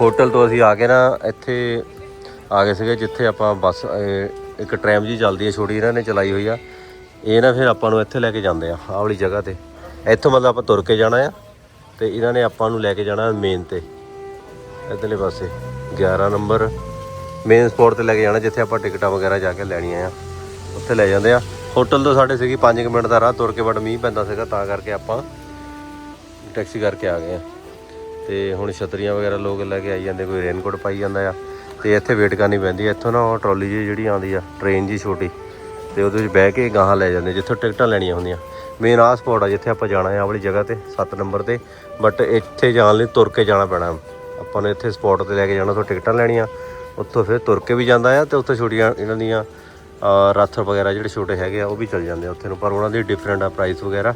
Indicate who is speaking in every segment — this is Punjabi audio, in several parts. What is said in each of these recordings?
Speaker 1: ਹੋਟਲ ਤੋਂ ਅਸੀਂ ਆ ਕੇ ਨਾ ਇੱਥੇ ਆ ਗਏ ਸੀਗੇ, ਜਿੱਥੇ ਆਪਾਂ ਬੱਸ ਇੱਕ ਟ੍ਰੈਮ ਜੀ ਚੱਲਦੀ ਹੈ ਛੋਟੀ, ਇਹਨਾਂ ਨੇ ਚਲਾਈ ਹੋਈ ਆ। ਇਹ ਨਾ ਫਿਰ ਆਪਾਂ ਨੂੰ ਇੱਥੇ ਲੈ ਕੇ ਜਾਂਦੇ ਆ, ਆਹ ਵਾਲੀ ਜਗ੍ਹਾ ਤੇ। ਇੱਥੋਂ ਮਤਲਬ ਆਪਾਂ ਤੁਰ ਕੇ ਜਾਣਾ ਆ ਤੇ ਇਹਨਾਂ ਨੇ ਆਪਾਂ ਨੂੰ ਲੈ ਕੇ ਜਾਣਾ ਮੇਨ ਤੇ। ਇੱਧਰਲੇ ਪਾਸੇ 11 ਨੰਬਰ ਮੇਨ ਸਪੌਟ ਤੇ ਲੈ ਕੇ ਜਾਣਾ, ਜਿੱਥੇ ਆਪਾਂ ਟਿਕਟਾਂ ਵਗੈਰਾ ਜਾ ਕੇ ਲੈਣੀਆਂ ਆ। ਉੱਥੇ ਲੈ ਜਾਂਦੇ ਆ। ਹੋਟਲ ਤੋਂ ਸਾਡੇ ਸੀਗੀ 5 ਮਿੰਟ ਦਾ ਰਾਹ ਤੁਰ ਕੇ ਬਟ ਮੀਂਹ ਪੈਂਦਾ ਸੀਗਾ, ਤਾਂ ਕਰਕੇ ਆਪਾਂ ਟੈਕਸੀ ਕਰਕੇ ਆ ਗਏ ਆ। ਤੇ ਹੁਣ ਛਤਰੀਆਂ ਵਗੈਰਾ ਲੋਕ ਲੈ ਕੇ ਆਈ ਜਾਂਦੇ, ਕੋਈ ਰੇਨਕੋਟ ਪਾਈ ਜਾਂਦਾ ਆ। ਤੇ ਇੱਥੇ ਵੇਟ ਕਰਨੀ ਪੈਂਦੀ ਆ। ਇੱਥੋਂ ਨਾ ਉਹ ਟਰਾਲੀ ਜਿਹੀ ਜਿਹੜੀ ਆਉਂਦੀ ਆ ਟ੍ਰੇਨ ਜੀ ਛੋਟੀ, ਤੇ ਉਹਦੇ ਵਿੱਚ ਬਹਿ ਕੇ ਗਾਹਾਂ ਲੈ ਜਾਂਦੇ ਜਿੱਥੋਂ ਟਿਕਟਾਂ ਲੈਣੀਆਂ ਹੁੰਦੀਆਂ। ਮੇਨ ਆਹ ਸਪੌਟ ਆ ਜਿੱਥੇ ਆਪਾਂ ਜਾਣਾ ਆ ਆਹ ਵਾਲੀ ਜਗ੍ਹਾ ਤੇ 7 ਨੰਬਰ ਤੇ। ਬਟ ਇੱਥੇ ਜਾਣ ਲਈ ਤੁਰ ਕੇ ਜਾਣਾ ਪੈਣਾ। ਆਪਾਂ ਨੂੰ ਇੱਥੇ ਸਪੌਟ ਤੇ ਲੈ ਕੇ ਜਾਣਾ, ਉੱਥੋਂ ਟਿਕਟਾਂ ਲੈਣੀਆਂ। ਉੱਥੋਂ ਫਿਰ ਤੁਰ ਕੇ ਵੀ ਜਾਂਦਾ ਆ, ਤੇ ਉੱਥੇ ਛੋਟੀਆਂ ਇਹਨਾਂ ਦੀਆਂ ਰੱਥ ਵਗੈਰਾ ਜਿਹੜੇ ਛੋਟੇ ਹੈਗੇ ਆ, ਉਹ ਵੀ ਚੱਲ ਜਾਂਦੇ ਆ ਉੱਥੇ ਨੂੰ। ਪਰ ਉਹਨਾਂ ਦੀ ਡਿਫਰੈਂਟ ਆ ਪ੍ਰਾਈਸ ਵਗੈਰਾ।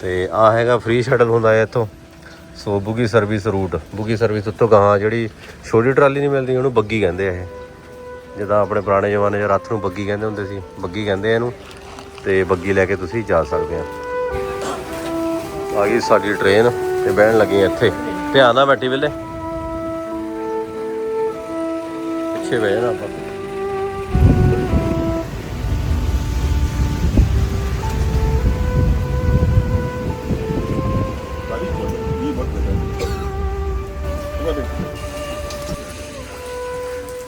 Speaker 1: ਤੇ ਆ ਹੈਗਾ ਫ੍ਰੀ ਸ਼ਟਲ ਹੁੰਦਾ ਹੈ ਇੱਥੋਂ। So buggy service route, buggy service ਉੱਤੋਂ ਗਾਹਾਂ ਜਿਹੜੀ ਛੋਟੀ ਟਰਾਲੀ ਨਹੀਂ ਮਿਲਦੀ, ਉਹਨੂੰ ਬੱਗੀ ਕਹਿੰਦੇ ਆ ਇਹ। ਜਿੱਦਾਂ ਆਪਣੇ ਪੁਰਾਣੇ ਜ਼ਮਾਨੇ 'ਚ ਰੱਥ ਨੂੰ ਬੱਗੀ ਕਹਿੰਦੇ ਹੁੰਦੇ ਸੀ, ਬੱਗੀ ਕਹਿੰਦੇ ਆ ਇਹਨੂੰ, ਤੇ ਬੱਗੀ ਲੈ ਕੇ ਤੁਸੀਂ ਜਾ ਸਕਦੇ ਆ। ਆ ਗਈ ਸਾਡੀ ਟ੍ਰੇਨ, ਤੇ ਬਹਿਣ ਲੱਗੇ ਆ ਇੱਥੇ। ਧਿਆਨ ਨਾਲ ਬੈਠੀ ਵੇਲੇ ਪਿੱਛੇ ਬਹਿ ਜਾਣਾ ਆਪਾਂ।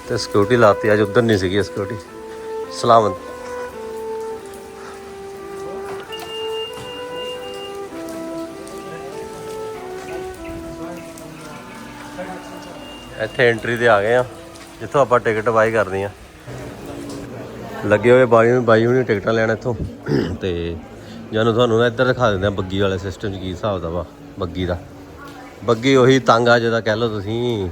Speaker 1: ਤੇ ਸਿਕਿਉਰਿਟੀ ਲਾਤੀ, ਅੱਜ ਉਧਰ ਨਹੀਂ ਸੀਗੀ ਸਿਕਿਉਰਿਟੀ ਸਲਾਮਤ। ਇੱਥੇ ਐਂਟਰੀ ਤੇ ਆ ਗਏ ਆ, ਜਿੱਥੋਂ ਆਪਾਂ ਟਿਕਟ ਬਾਈ ਕਰਨੀ ਆ। ਲੱਗੇ ਹੋਏ ਬਾਈ ਨੂੰ, ਬਾਈ ਹੁਣੀ ਟਿਕਟਾਂ ਲੈਣ ਇੱਥੋਂ। ਤੇ ਜਾਨੂੰ ਤੁਹਾਨੂੰ ਨਾ ਇੱਧਰ ਦਿਖਾ ਦਿੰਦੇ ਆ ਬੱਗੀ ਵਾਲੇ ਸਿਸਟਮ 'ਚ ਕੀ ਹਿਸਾਬ ਦਾ ਵਾ, ਬੱਗੀ ਦਾ। ਬੱਗੀ ਉਹੀ ਤੰਗ ਆ, ਜਿਹਦਾ ਕਹਿ ਲਓ ਤੁਸੀਂ।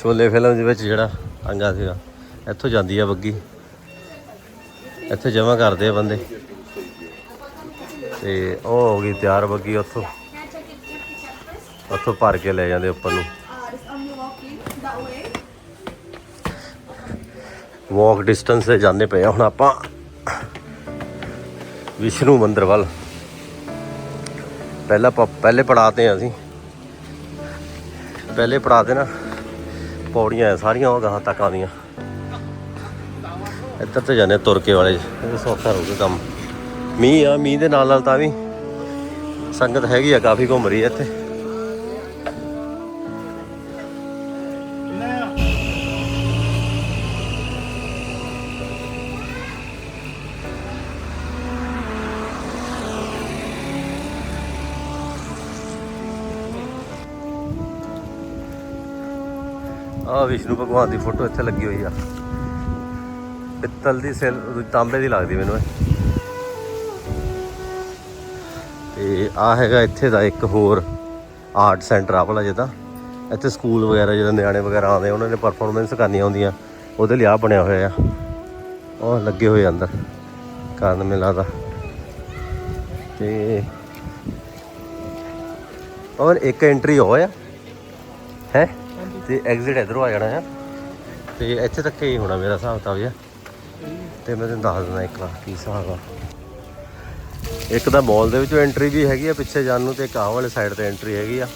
Speaker 1: ਸ਼ੋਲੇ ਫਿਲਮ ਦੇ ਵਿੱਚ ਜਿਹੜਾ ਅੰਗਾ ਸੀਗਾ ਇੱਥੋਂ ਜਾਂਦੀ ਆ ਬੱਗੀ। ਇੱਥੇ ਜਮਾ ਕਰਦੇ ਆ ਬੰਦੇ। ਤੇ ਉਹ ਹੋ ਗਈ ਤਿਆਰ ਬੱਗੀ ਉੱਥੋਂ। ਉੱਥੋਂ ਭਰ ਕੇ ਲੈ ਜਾਂਦੇ ਉੱਪਰ ਨੂੰ।
Speaker 2: Uh,
Speaker 1: ਵਾਕ ਡਿਸਟੈਂਸ ਤੇ ਜਾਂਦੇ ਪਏ ਆ ਹੁਣ ਆਪਾਂ। ਵਿਸ਼ਨੂੰ ਮੰਦਰ ਵੱਲ। ਪਹਿਲਾ ਪ- ਪਹਿਲੇ ਪੜਾਤੇ ਆ ਅਸੀਂ। ਪਹਿਲੇ ਪੜਾਤੇ ਨਾ ਪੌੜੀਆਂ ਆ ਸਾਰੀਆਂ ਉਹ ਗਾਹਾਂ ਤੱਕ ਆਉਂਦੀਆਂ। ਇੱਧਰ ਤੇ ਜਾਂਦੇ ਤੁਰ ਕੇ ਵਾਲੇ, ਇਹ ਸੌਖਾ ਰਹੂਗਾ ਕੰਮ। ਮੀਂਹ ਆ, ਮੀਂਹ ਦੇ ਨਾਲ ਨਾਲ ਤਾਂ ਵੀ ਸੰਗਤ ਹੈਗੀ ਆ, ਕਾਫੀ ਘੁੰਮ ਰਹੀ ਹੈ ਇੱਥੇ। ਵਿਸ਼ਨੂੰ ਭਗਵਾਨ ਦੀ ਫੋਟੋ ਇੱਥੇ ਲੱਗੀ ਹੋਈ ਆ। ਪਿੱਤਲ ਦੀ ਸਿਲ ਤਾਂਬੇ ਦੀ ਲੱਗਦੀ ਮੈਨੂੰ ਇਹ। ਤੇ ਆ ਹੈਗਾ ਇੱਥੇ ਦਾ ਇੱਕ ਹੋਰ ਆਰਟ ਸੈਂਟਰ ਆ ਭਲਾ ਜਿਹਦਾ। ਇੱਥੇ ਸਕੂਲ ਵਗੈਰਾ ਜਦੋਂ ਨਿਆਣੇ ਵਗੈਰਾ ਆਉਂਦੇ ਉਹਨਾਂ ਨੇ ਪਰਫਾਰਮੈਂਸ ਕਰਨੀਆਂ ਹੁੰਦੀਆਂ। ਉਹਦੇ ਲਈ ਆ ਬਣਿਆ ਹੋਇਆ ਆ। ਉਹ ਲੱਗੇ ਹੋਏ ਆ ਅੰਦਰ, ਕਰਨ ਮੇਲਾ ਦਾ ਤੇ ਔਰ ਇੱਕ ਐਂਟਰੀ ਹੋਇਆ ਹੈ? ਤੇ ਐਗਜ਼ਿਟ ਇਧਰੋਂ ਆ ਜਾਣਾ ਆ। ਤੇ ਇੱਥੇ ਤੱਕ ਹੀ ਹੋਣਾ ਮੇਰਾ ਹਿਸਾਬ ਤਾਂ ਆ ਤੇ ਮੈਂ ਤੈਨੂੰ ਦੱਸ ਦਿੰਦਾ ਇੱਕ ਵਾਰ ਕੀ ਹਿਸਾਬ ਆ। ਇੱਕ ਤਾਂ ਮਾਲ ਦੇ ਵਿੱਚੋਂ ਐਂਟਰੀ ਵੀ ਹੈਗੀ ਆ, ਪਿੱਛੇ ਜਾਣ ਨੂੰ ਤੇ ਇੱਕ ਆਹ ਵਾਲੇ ਸਾਈਡ ਤੇ ਐਂਟਰੀ ਹੈਗੀ ਆ।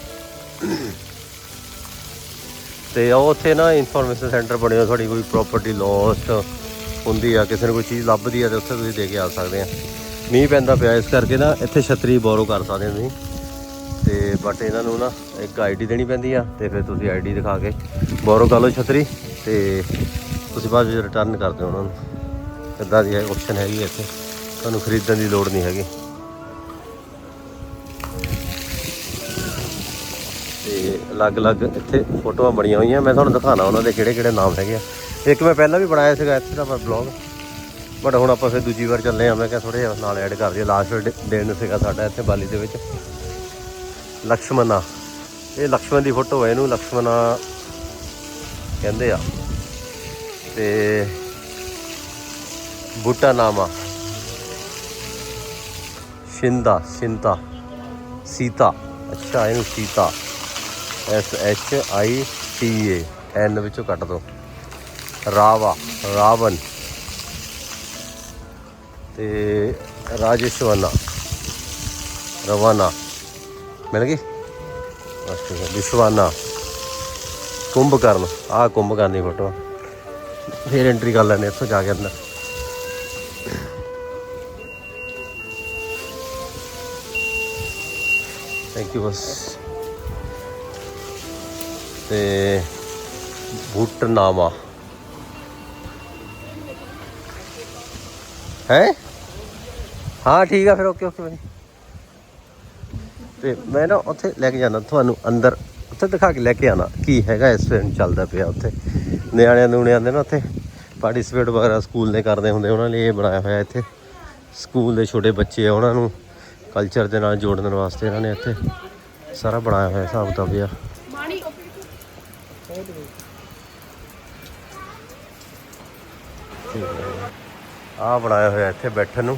Speaker 1: ਤੇ ਉਹ ਉੱਥੇ ਨਾ ਇਨਫੋਰਮੇਸ਼ਨ ਸੈਂਟਰ ਬਣਿਆ ਤੁਹਾਡੀ ਕੋਈ ਪ੍ਰਾਪਰਟੀ ਲੋਸਟ ਹੁੰਦੀ ਆ, ਕਿਸੇ ਨੂੰ ਕੋਈ ਚੀਜ਼ ਲੱਭਦੀ ਆ, ਤੇ ਉੱਥੇ ਤੁਸੀਂ ਦੇ ਕੇ ਆ ਸਕਦੇ ਆ। ਮੀਂਹ ਪੈਂਦਾ ਪਿਆ, ਇਸ ਕਰਕੇ ਨਾ ਇੱਥੇ ਛਤਰੀ ਬੋਰੋ ਕਰ ਸਕਦੇ ਹੋ ਤੁਸੀਂ। ਤੇ ਬਟ ਇਹਨਾਂ ਨੂੰ ਨਾ ਇੱਕ ਆਈਡੀ ਦੇਣੀ ਪੈਂਦੀ ਆ ਤੇ ਫਿਰ ਤੁਸੀਂ ਆਈਡੀ ਦਿਖਾ ਕੇ ਬੋਰੋ ਕਰ ਲਓ ਛਤਰੀ ਤੇ ਤੁਸੀਂ ਬਾਅਦ ਵਿੱਚ ਰਿਟਰਨ ਕਰ ਦਿਓ ਉਹਨਾਂ ਨੂੰ। ਇਦਾਂ ਦੀ ਆਪਸ਼ਨ ਹੈਗੀ ਇੱਥੇ। ਤੁਹਾਨੂੰ ਖਰੀਦਣ ਦੀ ਲੋੜ ਨਹੀਂ ਹੈਗੀ। ਤੇ ਅਲੱਗ-ਅਲੱਗ ਇੱਥੇ ਫੋਟੋਆਂ ਬਣੀਆਂ ਹੋਈਆਂ। ਮੈਂ ਤੁਹਾਨੂੰ ਦਿਖਾਣਾ ਉਹਨਾਂ ਦੇ ਕਿਹੜੇ-ਕਿਹੜੇ ਨਾਮ ਹੈਗੇ ਆ। ਇੱਕ ਮੈਂ ਪਹਿਲਾਂ ਵੀ ਬਣਾਇਆ ਸੀਗਾ ਇੱਥੇ ਦਾ ਬਲੌਗ ਬਟ ਹੁਣ ਆਪਾਂ ਫਿਰ ਦੂਜੀ ਵਾਰ ਚੱਲੇ ਆ। ਮੈਂ ਕਿਹਾ ਥੋੜੇ ਨਾਲ ਐਡ ਕਰ ਦਈਏ। ਲਾਸਟ ਦਿਨ ਸੀਗਾ ਸਾਡਾ ਇੱਥੇ ਬਾਲੀ ਦੇ ਵਿੱਚ। ਲਕਸ਼ਮਣਾ ਇਹ ਲਕਸ਼ਮਣ ਦੀ ਫੋਟੋ ਹੈ, ਇਹਨੂੰ ਲਕਸ਼ਮਣਾ ਕਹਿੰਦੇ ਆ। ਤੇ ਬੂਟਾ ਨਾਮਾ ਸ਼ਿੰਦਾ, ਸ਼ਿੰਤਾ, ਸੀਤਾ। ਅੱਛਾ, ਇਹਨੂੰ Sita. S H I T A N ਵਿੱਚੋਂ ਕੱਟ ਦੋ। ਰਾਵਾ ਰਾਵਨ ਤੇ ਰਾਜੇਸ਼ਵਨਾ, ਰਵਾਨਾ। ਮਿਲ ਗਈ? ਬਸ ਠੀਕ ਹੈ ਵਿਸ਼ਵਾਨਾ। ਕੁੰਭਕਰਨ, ਆਹ ਕੁੰਭਕਰਨ ਦੀ ਫੋਟੋ। ਫੇਰ ਐਂਟਰੀ ਕਰ ਲੈਣੇ ਇੱਥੋਂ ਜਾ ਕੇ ਅੰਦਰ। ਥੈਂਕ ਯੂ ਬਸ। ਤੇ ਭੂਟਨਾਮਾ ਹੈ? ਹਾਂ, ਠੀਕ ਆ, ਫਿਰ ਓਕੇ ਓਕੇ ਤੇ ਮੈਂ ਨਾ ਉੱਥੇ ਲੈ ਕੇ ਜਾਣਾ, ਤੁਹਾਨੂੰ ਅੰਦਰ ਉੱਥੇ ਦਿਖਾ ਕੇ ਲੈ ਕੇ ਆਣਾ ਕੀ ਹੈਗਾ ਇਸ ਵੇਲੇ ਚੱਲਦਾ ਪਿਆ ਉੱਥੇ। ਨਿਆਣਿਆਂ ਨੂਣਿਆਂ ਦੇ ਨਾ ਉੱਥੇ ਪਾਰਟਿਸਿਪੇਟ ਵਗੈਰਾ ਸਕੂਲ ਨੇ ਕਰਦੇ ਹੁੰਦੇ, ਉਹਨਾਂ ਲਈ ਇਹ ਬਣਾਇਆ ਹੋਇਆ ਇੱਥੇ। ਸਕੂਲ ਦੇ ਛੋਟੇ ਬੱਚੇ ਆ ਉਹਨਾਂ ਨੂੰ ਕਲਚਰ ਦੇ ਨਾਲ ਜੋੜਨ ਵਾਸਤੇ ਇਹਨਾਂ ਨੇ ਇੱਥੇ ਸਾਰਾ ਬਣਾਇਆ ਹੋਇਆ, ਹਿਸਾਬ ਕਿਤਾਬ ਆ
Speaker 2: Money.
Speaker 1: ਆ ਬਣਾਇਆ ਹੋਇਆ ਇੱਥੇ ਬੈਠਣ ਨੂੰ।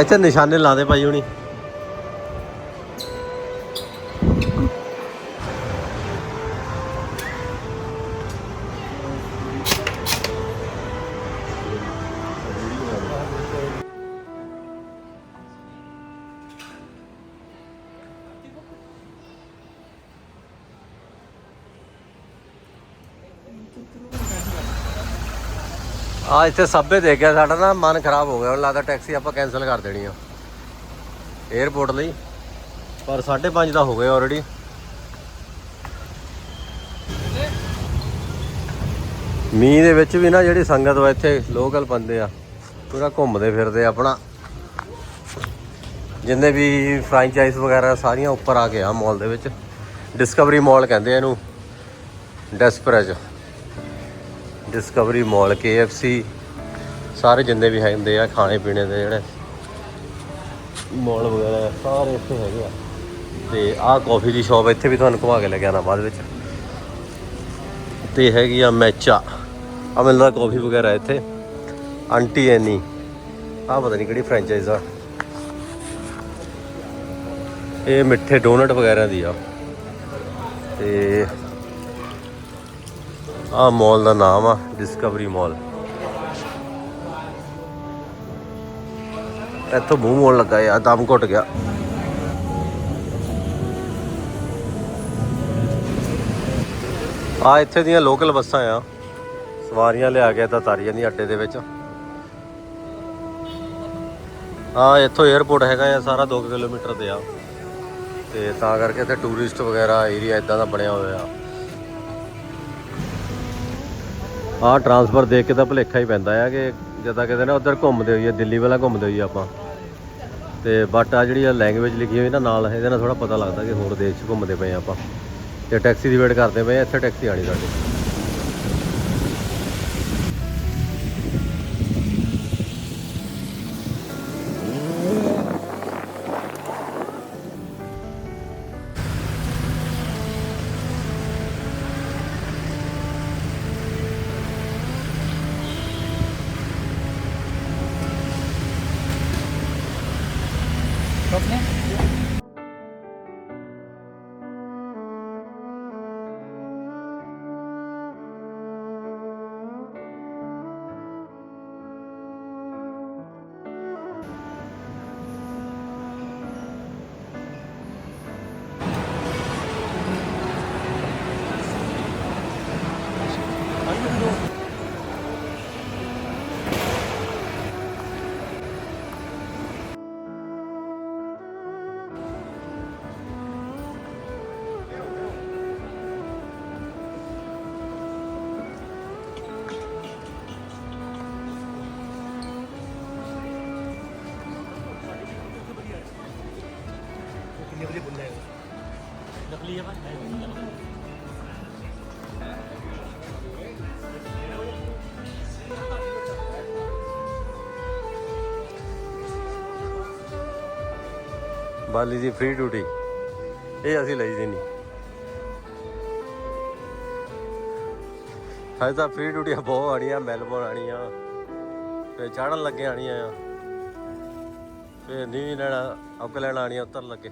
Speaker 1: ਇੱਥੇ ਨਿਸ਼ਾਨੇ ਲਾ ਦੇ ਭਾਈ ਹੁਣੀ। ਆ ਇੱਥੇ ਸਭੇ ਦੇਖ ਗਿਆ ਸਾਡਾ ਨਾ ਮਨ ਖਰਾਬ ਹੋ ਗਿਆ। ਹੁਣ ਲੱਗਦਾ ਟੈਕਸੀ ਆਪਾਂ ਕੈਨਸਲ ਕਰ ਦੇਣੀ ਆ। 에어ਪੋਰਟ ਲਈ। ਪਰ 5:30 ਦਾ ਹੋ ਗਿਆ ਆਲਰੇਡੀ ਮੀਂਹ ਦੇ ਵਿੱਚ ਵੀ ਨਾ ਜਿਹੜੀ ਸੰਗਤ ਵਾ ਇੱਥੇ ਲੋਕਲ ਬੰਦੇ ਆ, ਪੂਰਾ ਘੁੰਮਦੇ ਫਿਰਦੇ ਆਪਣਾ। ਜਿੰਨੇ ਵੀ ਫਰੈਂਚਾਈਜ਼ ਵਗੈਰਾ ਸਾਰੀਆਂ ਉੱਪਰ ਆ ਕੇ ਆ ਮਾਲ ਦੇ ਵਿੱਚ। ਡਿਸਕਵਰੀ ਮਾਲ ਕਹਿੰਦੇ ਆ ਇਹਨੂੰ। ਡੈਸਪਰੇਜ ਡਿਸਕਵਰੀ ਮਾਲ KFC ਸਾਰੇ ਜਿੰਨੇ ਵੀ ਹੁੰਦੇ ਆ ਖਾਣੇ ਪੀਣੇ ਦੇ ਜਿਹੜੇ ਮਾਲ ਵਗੈਰਾ, ਸਾਰੇ ਇੱਥੇ ਹੈਗੇ ਆ। ਤੇ ਆਹ ਕਾਫੀ ਦੀ ਸ਼ਾਪ ਇੱਥੇ ਵੀ ਤੁਹਾਨੂੰ ਘੁਮਾ ਕੇ ਲੈ ਕੇ ਆਣਾ ਬਾਅਦ ਵਿੱਚ। ਤੇ ਹੈਗੀ ਆ ਮੈਚਾ ਆ ਮਿਲਦਾ ਕਾਫੀ ਵਗੈਰਾ ਇੱਥੇ। ਆਂਟੀ ਐਨੀ ਆ ਪਤਾ ਨਹੀਂ ਕਿਹੜੀ ਫਰੈਂਚਾਈਜ਼ ਆ। ਇਹ ਮਿੱਠੇ ਡੋਨਟ ਵਗੈਰਾ ਦੀ ਆ। ਤੇ ਆ ਮਾਲ ਦਾ ਨਾਮ ਆ ਡਿਸਕਵਰੀ ਮਾਲ ਇੱਥੋਂ ਮੂੰਹ ਮੋੜ ਲੱਗਾ ਯਾਰ, ਦਮ ਘੁੱਟ ਗਿਆ। ਆ ਇੱਥੇ ਦੀਆਂ ਲੋਕਲ ਬੱਸਾਂ ਆ। ਸਵਾਰੀਆਂ ਲਿਆ ਕੇ ਤਾਂ ਤਾਰੀ ਜਾਂਦੀ ਅੱਡੇ ਦੇ ਵਿੱਚ। ਆ ਇੱਥੋਂ 에어ਪੋਰਟ ਹੈਗਾ ਆ, ਸਾਰਾ 2 ਕਿਲੋਮੀਟਰ ਤੇ ਆ। ਤੇ ਤਾਂ ਕਰਕੇ ਇੱਥੇ ਟੂਰਿਸਟ ਵਗੈਰਾ ਏਰੀਆ ਇਦਾਂ ਦਾ ਬਣਿਆ ਹੋਇਆ। ਆ ਆਹ ਟਰਾਂਸਫਰ ਦੇਖ ਕੇ ਤਾਂ ਭੁਲੇਖਾ ਹੀ ਪੈਂਦਾ ਆ ਕਿ ਜਦਾਂ ਕਿਤੇ ਨਾ ਉਧਰ ਘੁੰਮਦੇ ਹੋਈਏ, ਦਿੱਲੀ ਵਾਲਾ ਘੁੰਮਦੇ ਹੋਈਏ ਆਪਾਂ। ਤੇ ਬਟ ਆ ਜਿਹੜੀ ਲੈਂਗੁਏਜ ਲਿਖੀ ਹੋਈ ਨਾ ਨਾਲ, ਇਹਦੇ ਨਾਲ ਥੋੜਾ ਪਤਾ ਲੱਗਦਾ ਕਿ ਹੋਰ ਦੇਸ਼ 'ਚ ਘੁੰਮਦੇ ਪਏ ਆ ਆਪਾਂ। ਤੇ ਟੈਕਸੀ ਦੀ ਵੇਟ ਕਰਦੇ ਪਏ ਆ, ਇੱਥੇ ਟੈਕਸੀ ਆਣੀ ਸਾਡੀ। ਬਾਲੀ ਦੀ ਫ੍ਰੀ ਡਿਊਟੀ ਇਹ ਅਸੀਂ ਲਈ ਦੀ ਨਹੀਂ। ਹਾਏ ਤਾਂ ਫ੍ਰੀ ਡਿਊਟੀਆਂ ਬਹੁਤ ਆਣੀਆਂ ਮੈਲਬੌਰਨ ਆਣੀਆਂ ਤੇ ਚੜਨ ਲੱਗੇ ਆਣੀਆਂ ਆ। ਤੇ ਨੀਵੀਂ ਲੈਣਾ ਅੱਗ ਲੈਣਾ ਆਣੀਆਂ ਉਤਰ ਲੱਗੇ।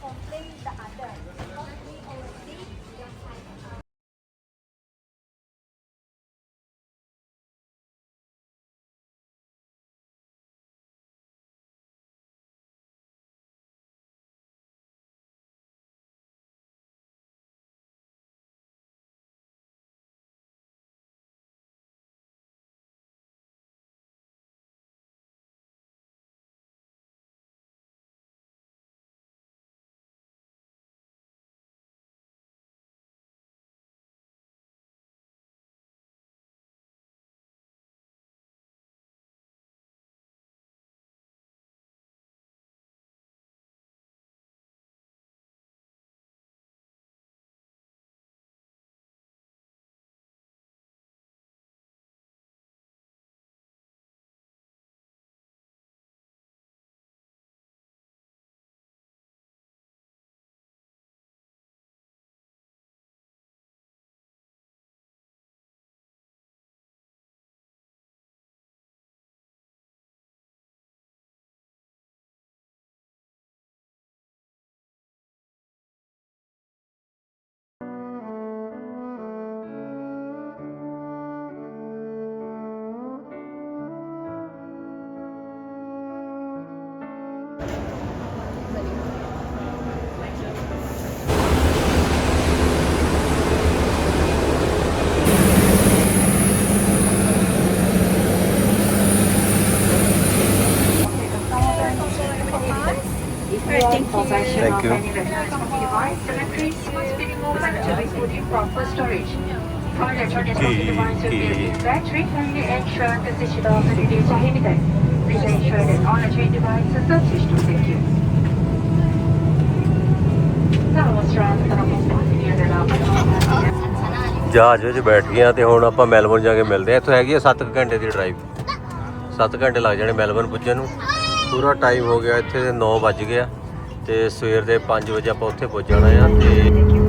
Speaker 3: complain the other. Battery ensure the switch off. Please ensure that all devices are switched to the lobby.
Speaker 1: ਜਹਾਜ਼ ਵਿੱਚ ਬੈਠ ਗਏ ਆ ਤੇ ਹੁਣ ਆਪਾਂ ਮੈਲਬੌਰਨ ਜਾ ਕੇ ਮਿਲਦੇ ਆ ਇੱਥੋਂ ਹੈਗੀ ਆ 7 ਘੰਟੇ ਦੀ ਡਰਾਈਵ 7 ਘੰਟੇ ਲੱਗ ਜਾਣੇ ਮੈਲਬੌਰਨ ਪੁੱਜਣ ਨੂੰ ਪੂਰਾ ਟਾਈਮ ਹੋ ਗਿਆ ਇੱਥੇ 9 ਵੱਜ ਗਿਆ ਤੇ ਸਵੇਰ ਦੇ 5 ਵਜੇ ਆਪਾਂ ਉੱਥੇ ਪਹੁੰਚ ਜਾਣਾ ਆ ਤੇ